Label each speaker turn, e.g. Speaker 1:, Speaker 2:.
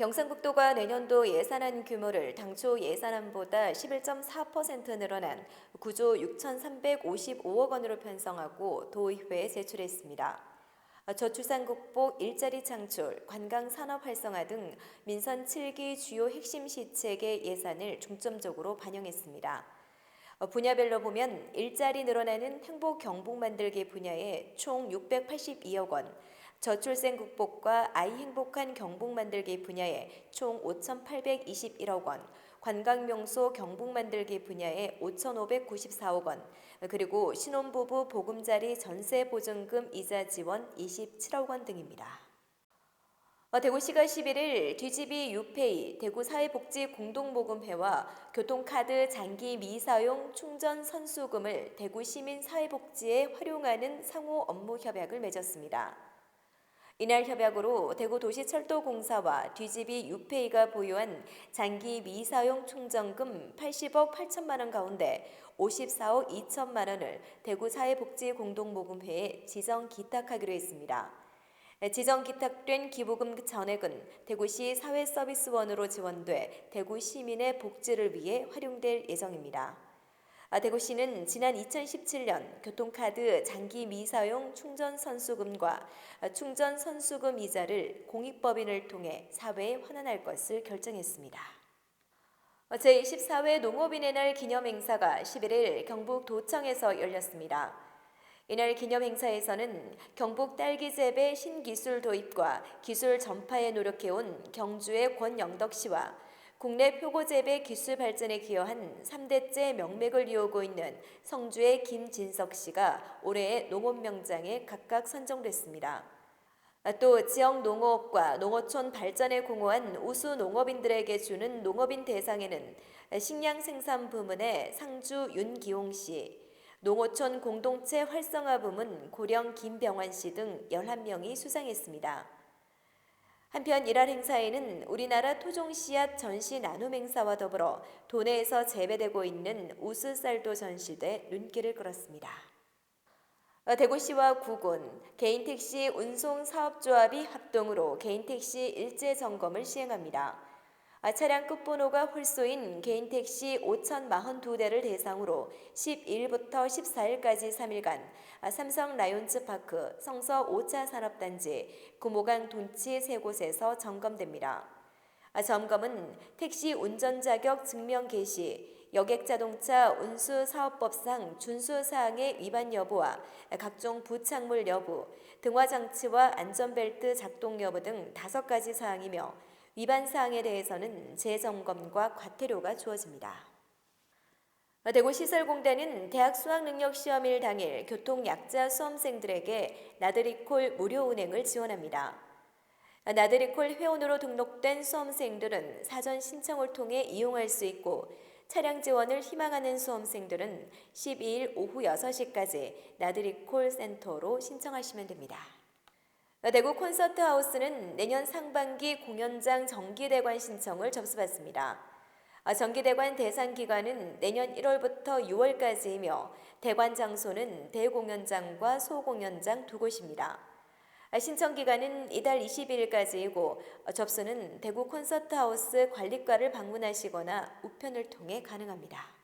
Speaker 1: 경상북도가 내년도 예산안 규모를 당초 예산안보다 11.4% 늘어난 9조 6,355억 원으로 편성하고 도의회에 제출했습니다. 저출산 극복, 일자리 창출, 관광 산업 활성화 등 민선 7기 주요 핵심 시책의 예산을 중점적으로 반영했습니다. 어, 분야별로 보면 일자리 늘어나는 행복 경북 만들기 분야에 총 682억 원, 저출생 극복과 아이 행복한 경북 만들기 분야에 총 5,821억 원, 관광 명소 경북 만들기 분야에 5,594억 원, 그리고 신혼부부 보금자리 전세 보증금 이자 지원 27억 원 등입니다. 어, 대구시가 11일 뒤집이 유페이 대구사회복지 공동모금회와 교통카드 장기 미사용 충전 선수금을 대구시민사회복지에 활용하는 상호 업무 협약을 맺었습니다. 이날 협약으로 대구 도시철도공사와 뒤집이 유페이가 보유한 장기 미사용 충전금 80억 8천만 원 가운데 54억 2천만 원을 대구 사회복지공동모금회에 지정 기탁하기로 했습니다. 지정 기탁된 기부금 전액은 대구시 사회서비스원으로 지원돼 대구 시민의 복지를 위해 활용될 예정입니다. 아, 대구시는 지난 2017년 교통카드 장기 미사용 충전 선수금과 충전 선수금 이자를 공익법인을 통해 사회에 환원할 것을 결정했습니다. 제24회 농업인의 날 기념 행사가 11일 경북 도청에서 열렸습니다. 이날 기념 행사에서는 경북 딸기 재배 신기술 도입과 기술 전파에 노력해온 경주의 권영덕 씨와 국내 표고 재배 기술 발전에 기여한 3대째 명맥을 이어오고 있는 성주의 김진석 씨가 올해의 농업 명장에 각각 선정됐습니다. 또 지역 농업과 농어촌 발전에 공헌한 우수 농업인들에게 주는 농업인 대상에는 식량 생산 부문의 상주 윤기홍 씨, 농어촌 공동체 활성화 부문 고령 김병환 씨 등 11명이 수상했습니다. 한편 이날 행사에는 우리나라 토종 씨앗 전시 나눔 행사와 더불어 도내에서 재배되고 있는 우수쌀도 전시돼 눈길을 끌었습니다. 대구시와 구군, 개인택시 운송사업조합이 합동으로 개인택시 일제 점검을 시행합니다. 아, 차량 끝번호가 홀소인 개인택시 5,042대를 대상으로 12일부터 14일까지 3일간 아, 삼성 라이온즈 파크, 성서 5차 산업단지, 구모강 돈치 세 곳에서 점검됩니다. 아, 점검은 택시 운전 자격 증명 개시, 여객자동차 운수사업법상 준수사항의 위반 여부와 각종 부착물 여부, 등화장치와 안전벨트 작동 여부 등 다섯 가지 사항이며 위반 사항에 대해서는 재점검과 과태료가 주어집니다. 대구시설공단은 대학 수학능력시험일 당일 교통약자 수험생들에게 나들이콜 무료 운행을 지원합니다. 나들이콜 회원으로 등록된 수험생들은 사전 신청을 통해 이용할 수 있고 차량 지원을 희망하는 수험생들은 12일 오후 6시까지 나들이콜 센터로 신청하시면 됩니다. 대구 콘서트 하우스는 내년 상반기 공연장 정기대관 신청을 접수받습니다. 아, 정기대관 대상 기간은 내년 1월부터 6월까지이며 대관 장소는 대공연장과 소공연장 두 곳입니다. 아, 신청 기간은 이달 22일까지이고 접수는 대구 콘서트 하우스 관리과를 방문하시거나 우편을 통해 가능합니다.